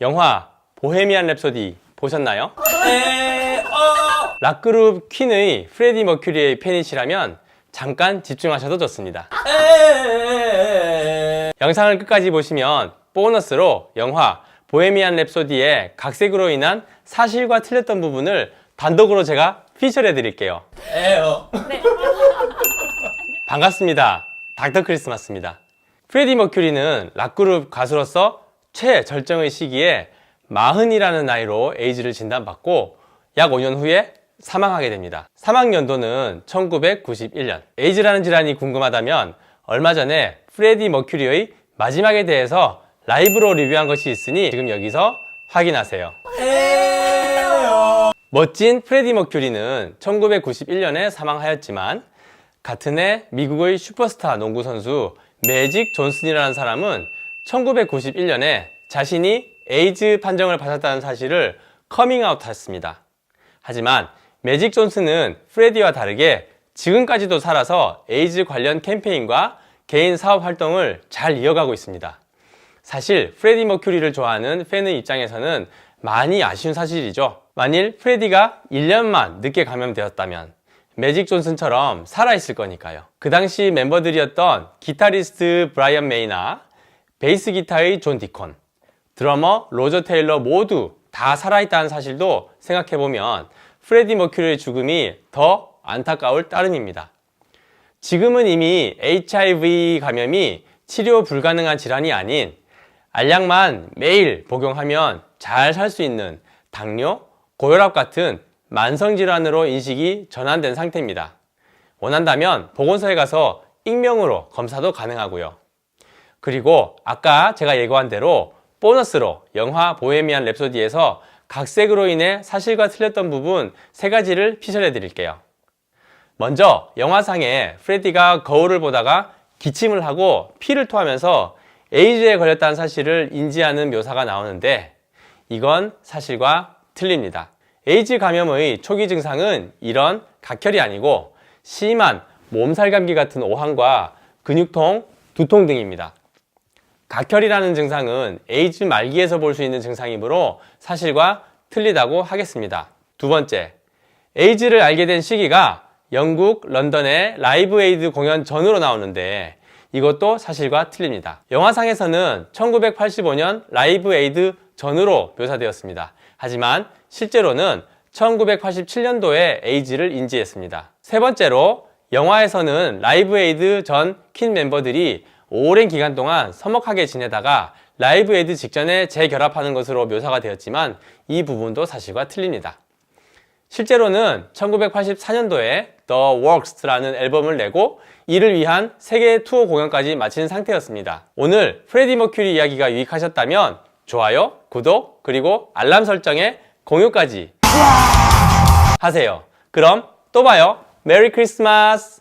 영화 보헤미안 랩소디 보셨나요? 락그룹 퀸의 프레디 머큐리의 팬이시라면 잠깐 집중하셔도 좋습니다. 영상을 끝까지 보시면 보너스로 영화 보헤미안 랩소디의 각색으로 인한 사실과 틀렸던 부분을 단독으로 제가 피처해 드릴게요. 반갑습니다. 닥터 크리스마스입니다. 프레디 머큐리는 락그룹 가수로서 최절정의 시기에 마흔이라는 나이로 에이즈를 진단받고 약 5년 후에 사망하게 됩니다. 사망 연도는 1991년. 에이즈라는 질환이 궁금하다면 얼마 전에 프레디 머큐리의 마지막에 대해서 라이브로 리뷰한 것이 있으니 지금 여기서 확인하세요. 멋진 프레디 머큐리는 1991년에 사망하였지만 같은 해 미국의 슈퍼스타 농구 선수 매직 존슨이라는 사람은 1991년에 자신이 에이즈 판정을 받았다는 사실을 커밍아웃 했습니다. 하지만 매직 존슨은 프레디와 다르게 지금까지도 살아서 에이즈 관련 캠페인과 개인 사업 활동을 잘 이어가고 있습니다. 사실 프레디 머큐리를 좋아하는 팬의 입장에서는 많이 아쉬운 사실이죠. 만일 프레디가 1년만 늦게 감염되었다면 매직 존슨처럼 살아있을 거니까요. 그 당시 멤버들이었던 기타리스트 브라이언 메이나 베이스 기타의 존 디콘, 드러머 로저 테일러 모두 다 살아있다는 사실도 생각해보면 프레디 머큐리의 죽음이 더 안타까울 따름입니다. 지금은 이미 HIV 감염이 치료 불가능한 질환이 아닌 알약만 매일 복용하면 잘 살 수 있는 당뇨, 고혈압 같은 만성질환으로 인식이 전환된 상태입니다. 원한다면 보건소에 가서 익명으로 검사도 가능하고요. 그리고 아까 제가 예고한 대로 보너스로 영화 보헤미안 랩소디에서 각색으로 인해 사실과 틀렸던 부분 세 가지를 피셜해 드릴게요. 먼저 영화상에 프레디가 거울을 보다가 기침을 하고 피를 토하면서 에이즈에 걸렸다는 사실을 인지하는 묘사가 나오는데 이건 사실과 틀립니다. 에이즈 감염의 초기 증상은 이런 각혈이 아니고 심한 몸살 감기 같은 오한과 근육통, 두통 등입니다. 각혈이라는 증상은 에이즈 말기에서 볼 수 있는 증상이므로 사실과 틀리다고 하겠습니다. 두 번째, 에이즈를 알게 된 시기가 영국 런던의 라이브 에이드 공연 전으로 나오는데 이것도 사실과 틀립니다. 영화상에서는 1985년 라이브 에이드 전으로 묘사되었습니다. 하지만 실제로는 1987년도에 에이즈를 인지했습니다. 세 번째로 영화에서는 라이브 에이드 전 퀸 멤버들이 오랜 기간 동안 서먹하게 지내다가 라이브 에이드 직전에 재결합하는 것으로 묘사가 되었지만 이 부분도 사실과 틀립니다. 실제로는 1984년도에 The Works라는 앨범을 내고 이를 위한 세계 투어 공연까지 마친 상태였습니다. 오늘 프레디 머큐리 이야기가 유익하셨다면 좋아요, 구독, 그리고 알람 설정에 공유까지 하세요. 그럼 또 봐요. 메리 크리스마스!